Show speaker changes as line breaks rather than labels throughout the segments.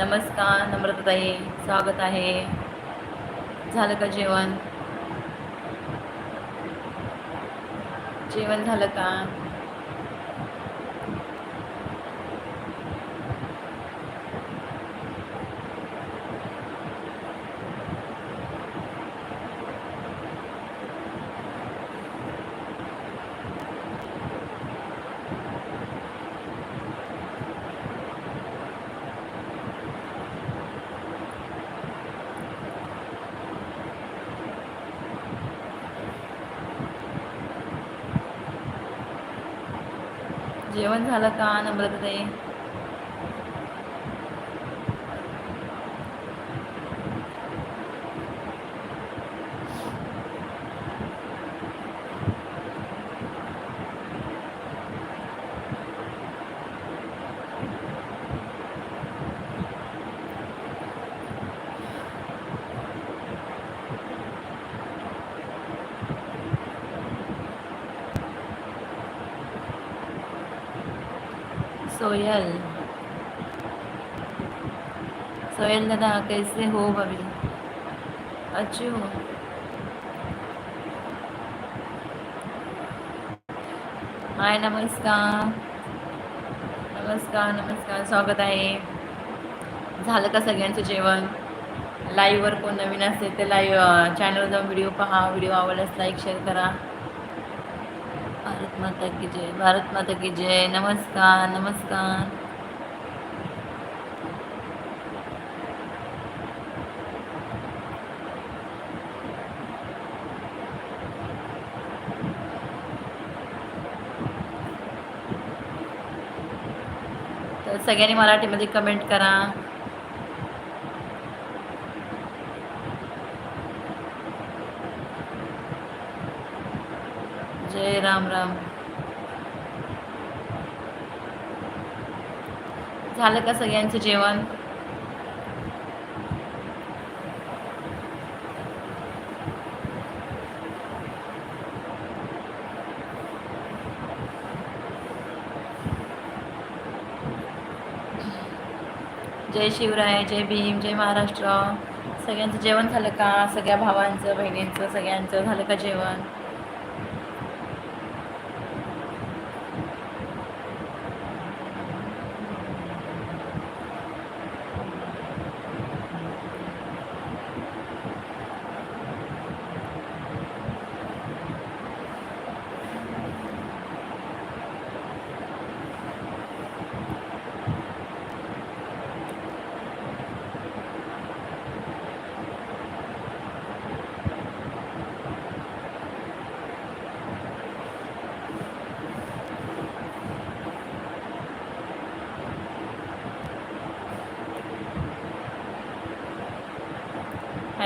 नमस्कार नम्रताताई स्वागत आहे. झालं का जेवण? जेवण झालं का? जेवण झालं का नम्रताताई दादा कैसे हो भाभी अच्छे हो। हाय नमस्कार। नमस्कार नमस्कार स्वागत आहे. झालं का सगळ्यांचं जेवण? लाईव्हवर कोण नवीन असेल ते लाईव्ह चॅनलवर जाऊन व्हिडिओ पहा. व्हिडिओ आवडल्यास लाईक शेअर करा. भारत माता की जय भारत माता की जय. नमस्कार नमस्कार. सगळ्यांनी मराठीमध्ये कमेंट करा। जय राम राम। झालं का सगळ्यांचं जेवण? शिवराय जय भीम जय महाराष्ट्र. सगळ्यांचं जेवण झालं का? सगळ्या भावांचं बहिणींचं सगळ्यांचं झालं का जेवण?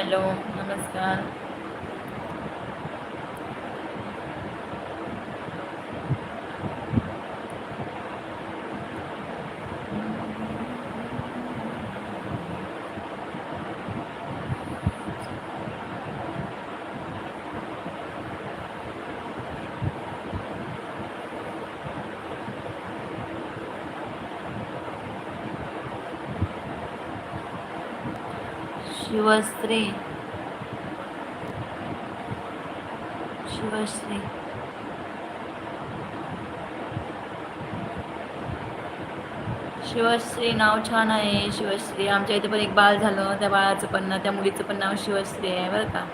हॅलो नमस्कार शिवश्री शिवश्री शिवश्री नाव छान आहे शिवश्री आमच्या इथे पण एक बाळ झालं त्या बाळाचं पण त्या मुलीचं पण नाव शिवश्री आहे बरं का?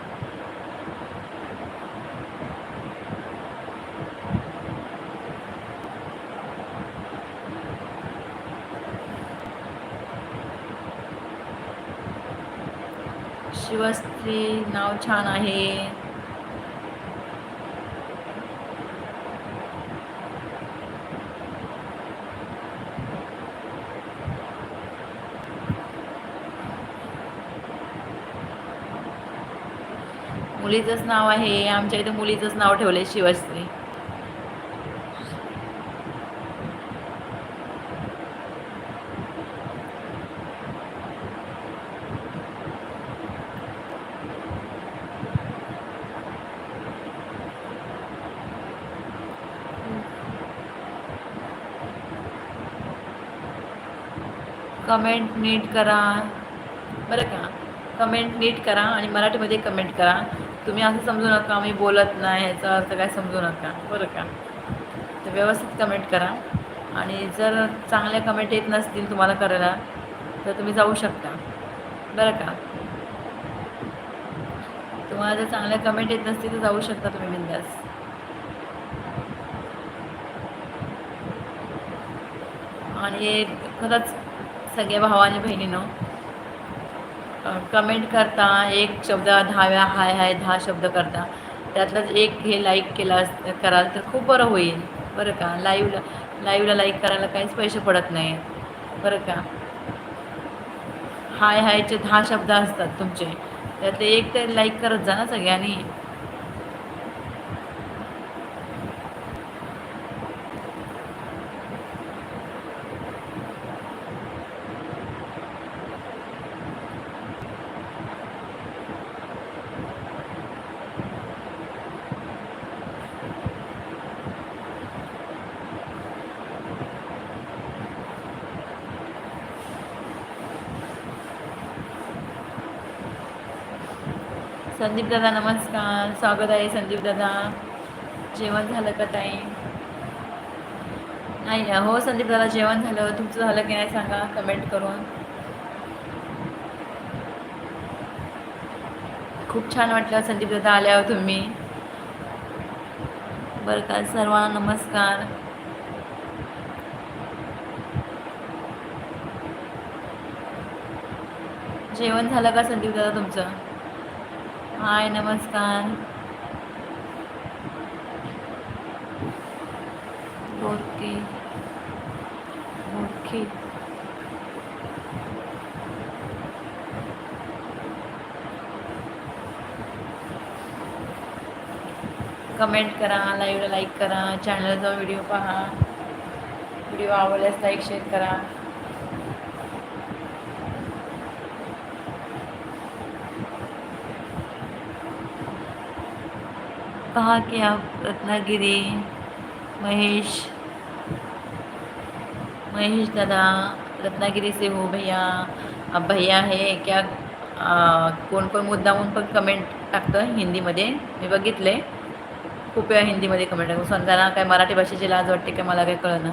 शिवस्त्री नाव छान आहे. मुलीचंच नाव आहे. आमच्या इथे मुलीचंच नाव ठेवलंय शिवश्री कमेंट नीट करा. बरं का? कमेंट नीट करा आणि मराठीमध्ये कमेंट करा. तुम्ही असं समजू नका मी बोलत नाही याचा अर्थ काय समजू नका. बरं का? तर व्यवस्थित कमेंट करा. आणि जर चांगल्या कमेंट येत नसतील तुम्हाला करायला तर तुम्ही जाऊ शकता. बरं का? तुम्हाला जर चांगल्या कमेंट येत नसतील तर जाऊ शकता तुम्ही बिंदास. आणि खरंच सगळ्या भावाने बहिणीनं कमेंट करता एक शब्द दहा वेळा हाय हाय दहा शब्द करता. त्यातलाच एक हे लाईक केला कराल तर खूप बरं होईल. बरं का? लाईव्हला लाईव्हला लाईक करायला काहीच पैसे पडत नाही. बरं का? हाय हायचे दहा शब्द असतात तुमचे. त्यातले एक तर लाईक करत जा ना सगळ्यांनी. संदीप दादा नमस्कार. स्वागत आहे संदीप दादा. जेवण झालं का ताई? नाही हो संदीप दादा जेवण झालं. तुमचं झालं की नाही सांगा कमेंट करून. खूप छान वाटलं संदीप दादा आल्यावर तुम्ही. बरं का सर्वांना नमस्कार. जेवण झालं का संदीप दादा तुमचं? हाय नमस्कार. ओके ओके कमेंट करा लाईव्हला लाईक करा चॅनलचा व्हिडिओ पहा. व्हिडिओ आवडल्यास लाईक शेअर करा. कहा कि आप रत्नागिरी महेश महेश दादा रत्नागिरी से हो भैया। अब भैया है क्या कोण कोण कोण मुद्दामून पण कमेंट टाकतं हिंदीमध्ये? मी बघितले खूप वेळा हिंदीमध्ये कमेंट टाकतो. समजा काय मराठी भाषेची लाज वाटते का मला काही कळलं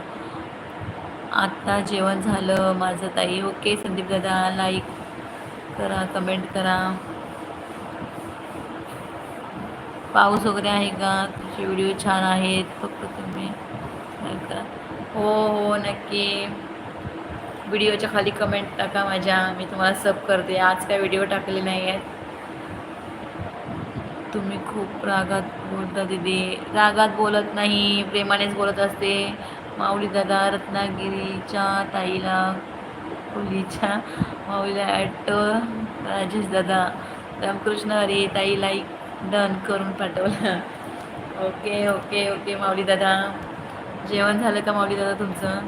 आत्ता जेवण झालं. माझं ताई ओके. संदीप दादा लाईक करा कमेंट करा. पाऊस वगैरे आहे का? तुझे व्हिडिओ छान आहेत फक्त तुम्ही हो हो नक्की. व्हिडिओच्या खाली कमेंट टाका माझ्या. मी तुम्हाला सब करते. आज काय व्हिडिओ टाकले नाही आहेत. तुम्ही खूप रागात बोलता दिदी. रागात बोलत नाही प्रेमानेच बोलत असते. माऊली दादा रत्नागिरीच्या ताईला खुलीच्या माऊलीला ॲटो राजेश दादा. रामकृष्ण हरी ताई लाईक डन करून पाठवलं. ओके ओके ओके माऊली दादा. जेवण झालं का माऊली दादा तुमचं?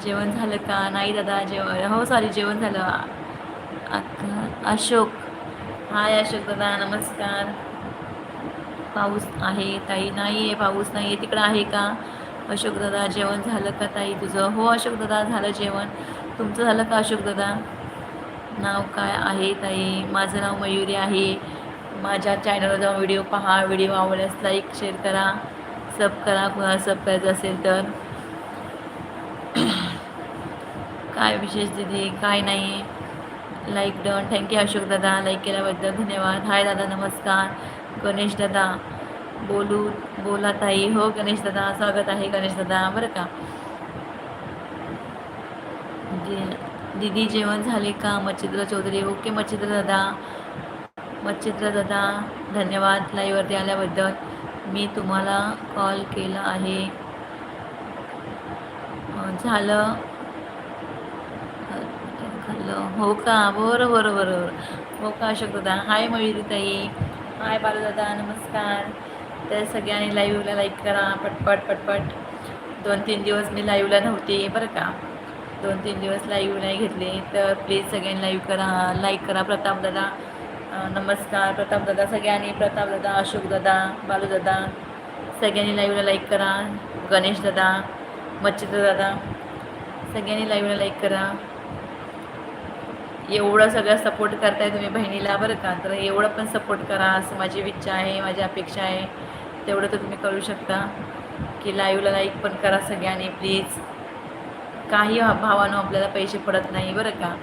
जेवण झालं का? नाही दादा जेवण. हो सॉरी जेवण झालं. अक्का अशोक. हाय अशोक दादा नमस्कार. पाऊस आहे ताई? नाही आहे पाऊस नाही आहे. तिकडं आहे का? अशोक दादा जेवण झालं का ताई तुझं? हो अशोक दादा झालं जेवण. तुमचं झालं का अशोक दादा? नाव काय आहे ताई? माझं नाव मयुरी आहे. माझ्या चॅनलवर जाऊन व्हिडिओ पहा. व्हिडिओ आवडल्यास लाईक शेअर करा. सब करा. कुणाला सब करायचं असेल तर. काय विशेष दिदी? काय नाही. लाईक डन थँक्यू अशोक दादा. लाईक केल्याबद्दल धन्यवाद. हाय दादा. नमस्कार. गणेश दादा. बोलू बोला ताई. हो गणेश दादा. स्वागत आहे गणेश दादा. बरं का? दीदी जेवण झाले का? मच्छिद्र चौधरी. ओके मच्छिद्र दादा. मच्छिद्र दादा धन्यवाद लाईवरती आल्याबद्दल. मी तुम्हाला कॉल केला आहे. झालं. खाल्लं हो का? बरं बरं बरं हो का अशोक दादा हाय मयुरीताई. हाय बालू दादा नमस्कार. तर सगळ्यांनी लाईव्हला लाईक करा. पटपट पटपट. दोन तीन दिवस मी लाईव्हला नव्हते बरं का? दोन तीन दिवस लाईव्ह नाही घेतले. तर प्लीज सगळ्यांनी लाईव्ह करा. लाईक करा प्रताप दादा. नमस्कार प्रताप दादा सगळ्यांनी प्रताप दादा अशोक दादा बालू दादा सगळ्यांनी लाईव्हला लाईक करा. गणेश दादा मच्छिद्र दादा सगळ्यांनी लाईव्हला लाईक करा. एवढं सगळं सपोर्ट करताय तुम्ही बहिणीला बरं का? तर एवढं पण सपोर्ट करा. असं माझी इच्छा आहे माझी अपेक्षा आहे. तेवढं तर तुम्ही करू शकता. की लाईव्हला लाईक पण करा सगळ्यांनी प्लीज काही भावानं आपल्याला पैसे पडत नाही बरं का?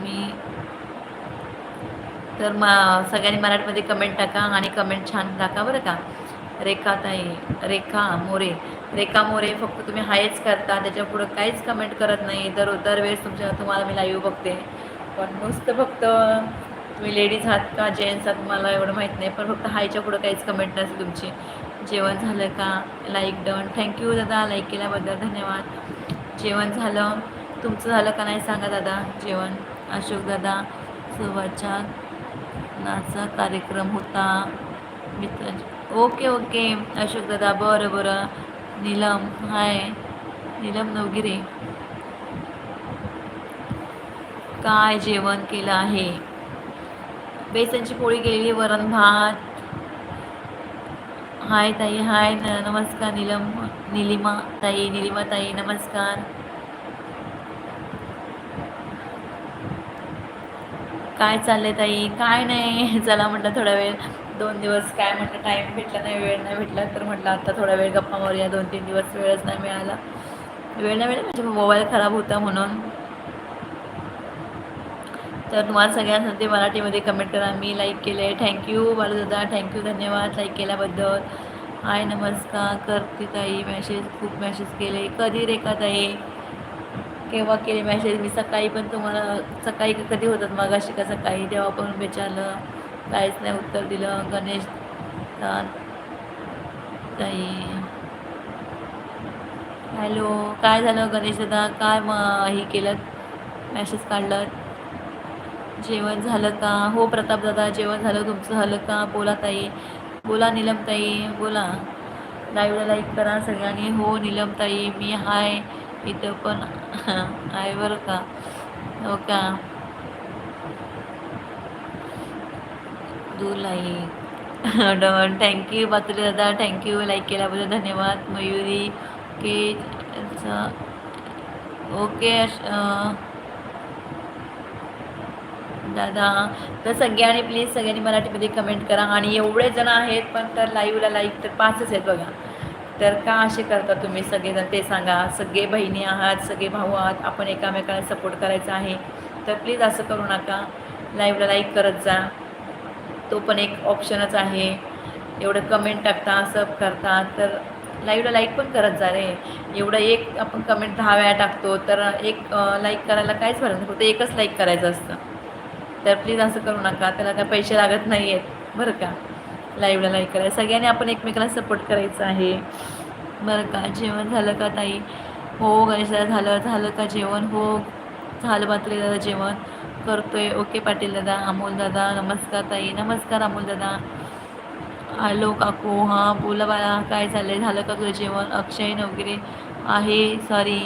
तुम्ही तर मा सगळ्यांनी मराठीमध्ये कमेंट टाका आणि कमेंट छान टाका बरं का. रेखा ताई रेखा मोरे. रेखा मोरे फक्त तुम्ही हायच करता त्याच्या पुढं काहीच कमेंट करत नाही. दर दरवेळेस तुमच्या तुम्हाला मी लाईव्ह बघते. पण नुसतं फक्त तुम्ही लेडीज आहात का जेंट्स आहात मला एवढं माहीत नाही. पण फक्त हायच्या पुढं काहीच कमेंट नसते तुमची. जेवण झालं का? लाईक डन थँक्यू दादा लाईक केल्याबद्दल धन्यवाद. जेवण झालं. तुमचं झालं का नाही सांगा दादा जेवण? अशोकदादा दादा नाचा कार्यक्रम होता. मित्र ओके ओके. अशोकदादा बरं बरं. नीलम हाय. नीलम नवगिरे. काय जेवण केलं आहे? बेसनची पोळी केलेली वरण भात. हाय ताई हाय. न नमस्कार नीलम निलिमा ताई निलिमा ताई नमस्कार. काय चाललंय ताई? काय नाही. चला म्हटलं थोडा वेळ दोन दिवस काय म्हटलं टाईम भेटला नाही वेळ नाही भेटला तर म्हटलं आता थोडा वेळ गप्पा मारूया. दोन तीन दिवस वेळच नाही मिळाला. वेळ नाही मिळाला. म्हणजे मोबाईल खराब होता म्हणून. तर तुम्हाला सगळ्यांसाठी मराठीमध्ये कमेंट करा. मी लाईक केले थँक्यू बालदादा थँक्यू धन्यवाद लाईक केल्याबद्दल. हाय नमस्कार. करते ताई. मॅसेज खूप मॅसेज केले. कधी रेखा ताई? केव्हा केले मॅसेज मी सकाळी पण तुम्हाला सकाळी कधी होतात मग अशी का सकाळी? तेव्हा पण विचारलं काहीच नाही उत्तर दिलं. गणेश ताई. हॅलो काय झालं गणेश दादा? काय मग हे केलं? मॅसेज काढलं? जेवण झालं का? हो प्रताप दादा जेवण झालं. तुमचं झालं का? बोला ताई. बोला नीलम ताई. बोला. लाईव्हला लाईक करा सगळ्यांनी. हो नीलम ताई मी हाय. इथं पण. आहे बरं का. हो का? दू लाईक डन थँक्यू बातुले दादा. थँक्यू लाईक केल्याबद्दल धन्यवाद. मयुरी के ओके दादा. तर सगळ्यांनी प्लीज सगळ्यांनी मराठीमध्ये कमेंट करा. आणि एवढे जण आहेत पण तर लाईव्हला लाईक तर पाचच आहेत बघा. तर का असे करता तुम्ही सगळेजण? ते सांगा. सगळे बहिणी आहात सगळे भाऊ आहात आपण एकामेकाला सपोर्ट करायचा आहे. तर प्लीज असं करू नका. लाईव्हला लाईक करत जा. तो पण एक ऑप्शनच आहे. एवढं कमेंट टाकता सब करता तर लाईव्हला लाईक पण करत जा रे. एवढं एक आपण कमेंट दहा वेळा टाकतो तर एक लाईक करायला काहीच फरक नाही. फक्त एकच लाईक करायचं असतं. तर प्लीज असं करू नका. त्याला काय पैसे लागत नाही आहेत बरं का? लाईव्हला लाईक करायला सगळ्यांनी आपण एकमेकाला सपोर्ट करायचं आहे. बरं का? जेवण झालं का ताई? हो गणेशदा झालं झालं का जेवण? हो झालं मात्र दादा जेवण. करतोय. ओके पाटील दादा अमोल दादा नमस्कार ताई. नमस्कार अमोल दादा. हॅलो काकू. हां बोला बाळा काय झालं आहे झालं का तुझं जेवण? अक्षय वगैरे आहे? सॉरी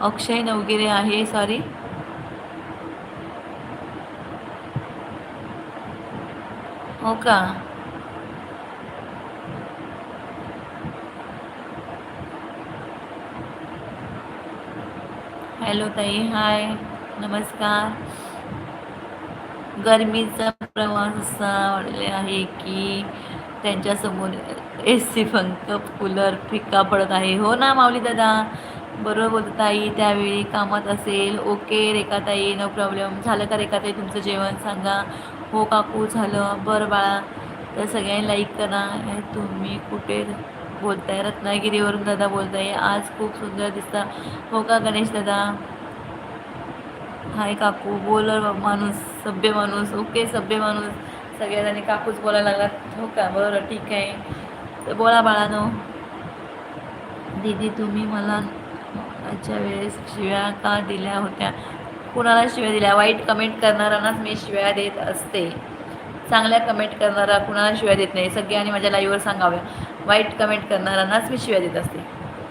अक्षय नवगिरे आहे. सॉरी हो का? हॅलो ताई हाय नमस्कार. गरमीचा प्रवास असा वाढले आहे की त्यांच्यासमोर ए सी पंख कूलर फिका पडत आहे. हो ना माऊली दादा? बरोबर बोलत ताई त्यावेळी कामात असेल. ओके रेखाताई नो प्रॉब्लेम झालं का रेखाताई तुमचं जेवण? सांगा. हो काकू झालं. बरं बाळा. तर सगळ्यांनी लाईक करा. तुम्ही कुठे बोलताय? रत्नागिरीवरून दादा बोलताय. आज खूप सुंदर दिसता. हो का गणेश दादा? हाय काकू. बोल माणूस. सभ्य माणूस. ओके सभ्य माणूस. सगळ्याजणी काकूच बोलायला लागलात. हो का? बरं ठीक आहे. तर बोला बाळानो. दीदी तुम्ही मला आजच्या वेळेस शिव्या का दिल्या होत्या? कुणाला शिव्या दिल्या? वाईट कमेंट करणाऱ्यांनाच मी शिव्या देत असते. चांगल्या कमेंट करणारा कुणाला शिव्या देत नाही? सगळ्यांनी माझ्या लाईव्हवर सांगाव्या वाईट कमेंट करणाऱ्यांनाच मी शिव्या देत असते.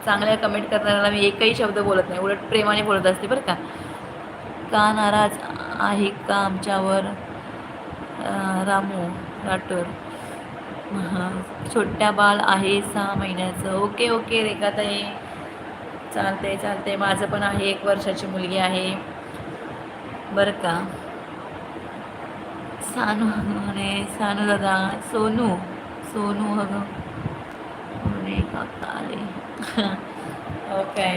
चांगल्या कमेंट करणाऱ्याला मी एकही शब्द बोलत नाही. उलट प्रेमाने बोलत असते बरं का? का नाराज आहे का आमच्यावर? रामू राठोर छोट्या बाळ आहे सहा महिन्याचं. ओके ओके रेखाताई. चालते चालते माझं पण आहे एक वर्षाची मुलगी आहे. बरं का? सानू म्हणे सानू दादा सोनू सोनू अगं म्हणे काका आले. ओके.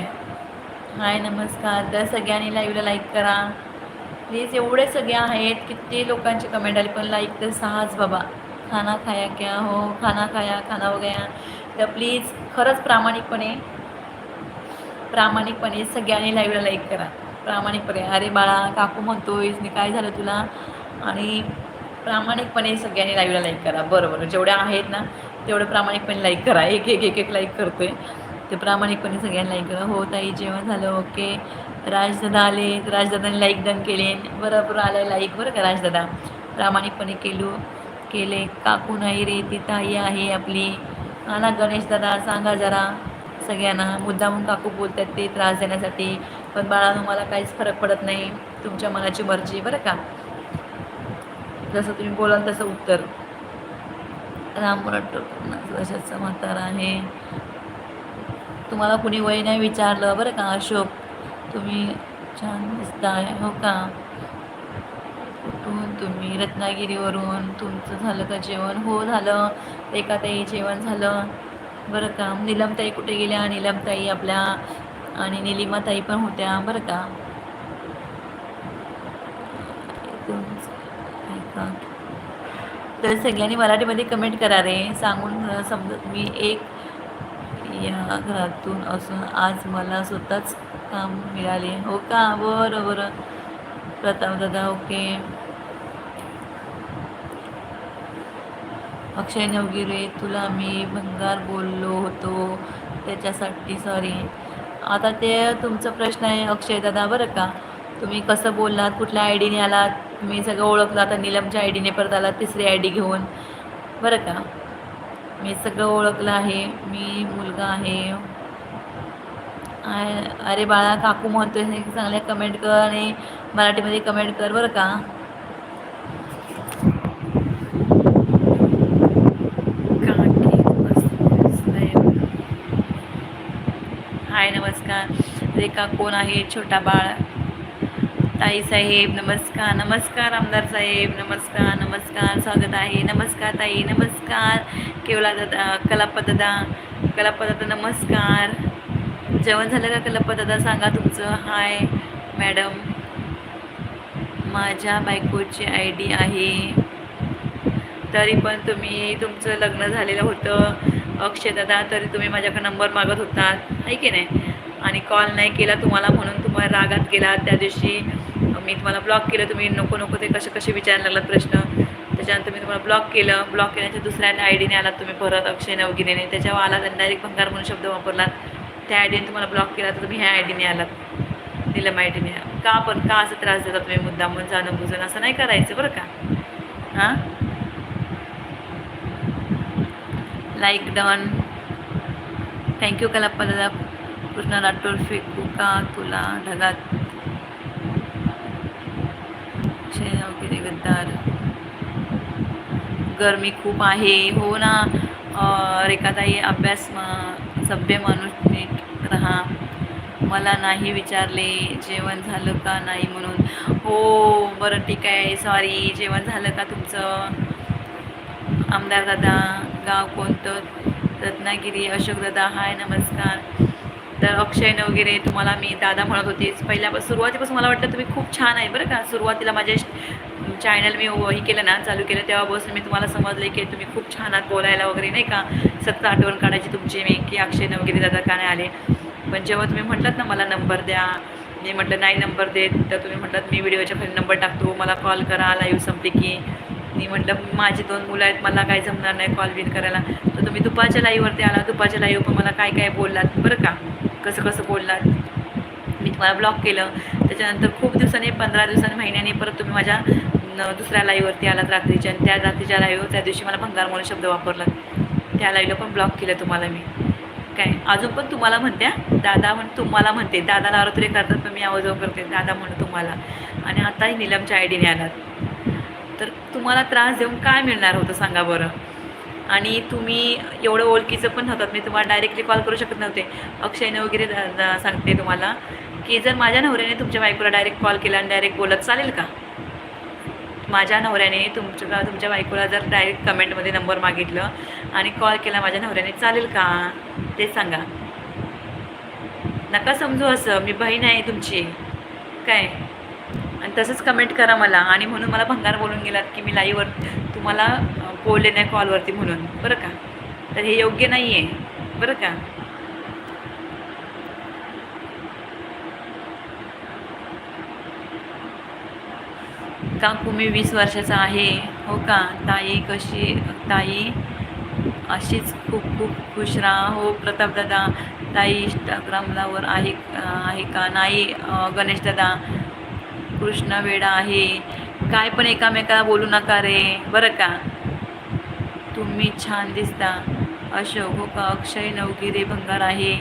हाय नमस्कार. तर सगळ्यांनी लाईव्हला लाईक करा. प्लीज एवढे सगळे आहेत किती लोकांची कमेंट आली पण लाईक तर सहाच बाबा. खाना खाया क्या हो? खाना खाया खाना हो वगैरे तर प्लीज खरंच प्रामाणिकपणे प्रामाणिकपणे सगळ्यांनी लाईव्हला लाईक करा. प्रामाणिकपणे अरे बाळा काकू म्हणतोयस मी काय झालं तुला? आणि प्रामाणिकपणे सगळ्यांनी लाईव्हला लाईक करा. बरं बरं. जेवढ्या आहेत ना तेवढं प्रामाणिकपणे लाईक करा. एक एक एक एक लाईक करतोय. ते प्रामाणिकपणे सगळ्यांनी लाईक करा. हो ताई जेवण झालं. ओके. राजदादा आले. राजदादाने लाईक डन केले. बरोबर आलं लाईक बरं का राजदादा? प्रामाणिकपणे केलो केले. काकू नाही रे ती ताई आहे आपली. आला ना गणेश दादा सांगा जरा. सगळ्यांना. मुद्दामून काकू बोलतात ते त्रास देण्यासाठी. पण बाळानं मला काहीच फरक पडत नाही. तुमच्या मनाची मर्जी बरं का? जसं तुम्ही बोलाल तसं उत्तर. राम वर्षाचा म्हातारा आहे. तुम्हाला कुणी वय नाही विचारलं बरं का अशोक? तुम्ही छान दिसताय हो का? कुठून तुम्ही? रत्नागिरीवरून. तुमचं झालं का जेवण? हो झालं. ताई जेवण झालं. बरं का? नीलमताई कुठे गेल्या? नीलमताई आपल्या आणि निलिमाताई पण होत्या बरं का? ऐका तर सगळ्यांनी मराठीमध्ये कमेंट करा रे. सांगून समजत मी एक या घरातून असून आज मला स्वतःच काम मिळाले. हो का? बरं बरं. प्रताप दादा ओके. अक्षय नवगिरे तुला मी भंगार बोललो होतो. त्याच्यासाठी सॉरी आता ते तुमचा प्रश्न आहे अक्षय दादा बरं का? तुम्ही कसं बोललात कुठल्या आय डीने आलात? तुम्ही सगळं ओळखलं आता निलमच्या आय डीने परत आलात तिसरी आय डी घेऊन. बरं का? मी सगळं ओळखलं आहे मी मुलगा आहे. अरे बाळा काकू म्हणतोय चांगल्या कमेंट कर आणि मराठीमध्ये कमेंट कर बरं का? हाय नमस्कार. रेखा कोण आहे? छोटा बाळ. ताई साहेब नमस्कार. नमस्कार आमदार साहेब नमस्कार नमस्कार. स्वागत आहे. नमस्कार ताई नमस्कार. केवला दादा कलाप दादा कलाप्पा दादा नमस्कार. जेवण झालं का कलाप्पा दादा सांगा तुमचं. Hi madam. माझ्या बायकोची आय डी आहे. तरी पण तुम्ही तुमचं लग्न झालेलं होतं. अक्षय दादा तरी तुम्ही माझ्याकडे नंबर मागत होतात. आहे की नाही? आणि कॉल नाही केला तुम्हाला म्हणून तुम्हाला रागात गेला त्या दिवशी मी तुम्हाला ब्लॉक केलं. तुम्ही नको नको ते कसे कसे विचारायला लागलात प्रश्न. त्याच्यानंतर मी तुम्हाला ब्लॉक केलं. ब्लॉक केल्यानंतर दुसऱ्या आय डीने आलात तुम्ही परत अक्षय नवगिरीने त्याच्यावर आला त्यांनी डायरेक्ट भंगार म्हणून शब्द वापरलात. त्या आय डीने तुम्हाला ब्लॉक केला तर तुम्ही ह्या आय डीने आलात. निलम आय डीने का पण का असं त्रास देता तुम्ही मुद्दामून जाणं बुजून असं नाही करायचं बरं का? हां? लाईक डन थँक्यू कलापदा कृष्णाला कृष्णा कुका फेकू का तुला ढगात वगैरे गद्दार गरमी खूप आहे. हो ना रेखाताई अभ्यास सभ्य माणूस नीट राहा. मला नाही विचारले जेवण झालं का नाही म्हणून. हो बरं ठीक आहे. सॉरी जेवण झालं का तुमचं? आमदार दादा गाव कोणतं? रत्नागिरी अशोक दादा हाय नमस्कार. तर अक्षय वगैरे तुम्हाला मी दादा म्हणत होतेच पहिल्या सुरुवातीपासून मला वाटलं तुम्ही खूप छान आहे बरं का. सुरुवातीला माझे चॅनल मी हे केलं ना चालू केलं तेव्हापासून मी तुम्हाला समजले की तुम्ही खूप छान आहात बोलायला वगैरे नाही का? सत्ता आठवण काढायची तुमची मी की अक्षय वगैरे दादा का नाही आले. पण जेव्हा तुम्ही म्हटलात ना मला नंबर द्या. मी म्हटलं नाही नंबर देत. तर तुम्ही म्हटलात मी व्हिडिओच्या खाली नंबर टाकतो. मला कॉल करा लाईव्ह संपली की. मी म्हटलं माझी दोन मुलं आहेत मला काय जमणार नाही कॉल बिन करायला. तर तुम्ही दुपारच्या लाईववरती आला दुपारच्या लाईव्ह पण मला काय काय बोललात बरं का? कसं कसं बोललात? मी तुम्हाला ब्लॉक केलं. त्याच्यानंतर खूप दिवसांनी पंधरा दिवसांनी महिन्याने परत तुम्ही माझ्या दुसऱ्या लाईव्हवरती आलात रात्रीच्या. आणि त्या रात्रीच्या लाईव्ह त्या दिवशी मला भंगार म्हणून शब्द वापरला त्या लाईव्हला पण ब्लॉक केलं तुम्हाला मी. काय? अजून पण तुम्हाला म्हणत्या दादा म्हण तुम्हाला म्हणते. दादाला आरोत्रे करतात पण मी आवाज करते. दादा म्हणून तुम्हाला. आणि आताही निलमच्या आय डीने आलात. तर तुम्हाला त्रास देऊन काय मिळणार होतं सांगा बरं. आणि तुम्ही एवढं ओळखीचं पण नव्हतात मी तुम्हाला डायरेक्टली कॉल करू शकत नव्हते. अक्षयने वगैरे सांगते तुम्हाला की जर माझ्या नवऱ्याने तुमच्या बायकोला डायरेक्ट कॉल केला आणि डायरेक्ट बोलत चालेल का? माझ्या नवऱ्याने तुमच्या तुमच्या बायकोला जर डायरेक्ट कमेंटमध्ये नंबर मागितलं आणि कॉल केला माझ्या नवऱ्याने चालेल का? ते सांगा. नका समजू असं मी बहीण आहे तुमची. काय? आणि तसंच कमेंट करा मला. आणि म्हणून मला भंगार बोलून गेलात की मी लाईव्हवर तुम्हाला बोलले नाही कॉलवरती म्हणून. बरं का? तर हे योग्य नाही आहे बरं का? काकू मी वीस वर्षाचा आहे? हो का? ताई कशी ताई? अशीच खूप खूप खुश राहा. हो प्रतापदादा. ताई इंस्टाग्रामला वर आहे आहे का? नाही गणेशदादा गणेश दादा. कृष्ण वेडा आहे. काय पण एकामेकाला बोलू नका रे. बरं का? तुम्ही छान दिसता. अशोक हो का? अक्षय नवगिरे भंगार आहे.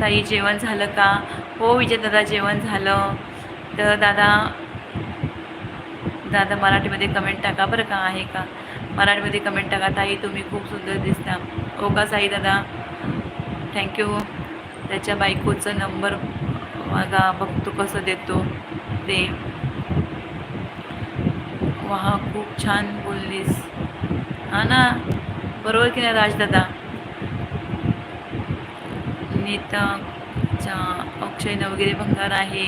ताई जेवण झालं का? हो विजय दादा जेवण झालं. तर दादा दादा मराठीमध्ये कमेंट टाका. बरं का? आहे का? मराठीमध्ये कमेंट टाका. ताई तुम्ही खूप सुंदर दिसता. हो का साई दादा? थँक्यू त्याच्या बायकोचं नंबर मग बघतो कसं देतो. ते. वहा खूप छान बोललीस. हा ना? बरोबर की नाही राजदादा? नीताच्या अक्षयनं वगैरे भंगार आहे.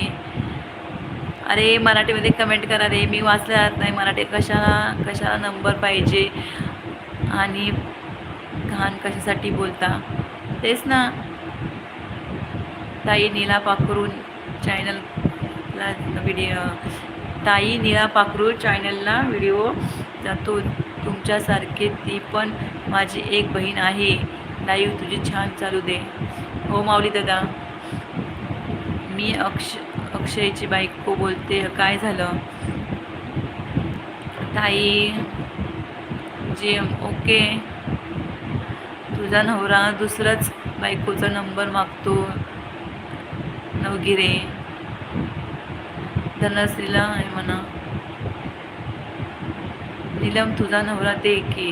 अरे मराठीमध्ये कमेंट करा रे. मी वाचलं जात नाही. मराठी कशाला कशाला नंबर पाहिजे? आणि घाण कशासाठी बोलता? तेच ना. ताई नीला पाखरून चॅनलला व्हिडिओ ताई नीला पाखरू चॅनलला व्हिडिओ जातो. तुमच्यासारखे ती पण माझी एक बहीण आहे. लाईव्ह तुझी छान चालू दे. हो माऊली दादा. मी अक्ष अक्षयची बायको बोलते. काय झालं? ताई जी ओके. तुझा नवरा दुसराच बायकोचा नंबर मागतो. वगैरे. धनश्रीला आहे म्हणा. नीलम तुझा नवरा दे की.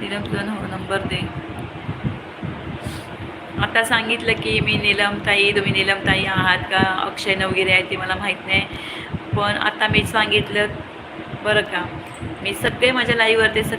नीलम तुझा नंबर दे. आता सांगितलं की मी नीलमताई तुम्ही नीलमताई आहात का? अक्षय वगैरे आहे ते मला माहीत नाही. पण आता मी सांगितलं बरं का. मी सगळे माझ्या लाईव्हवरती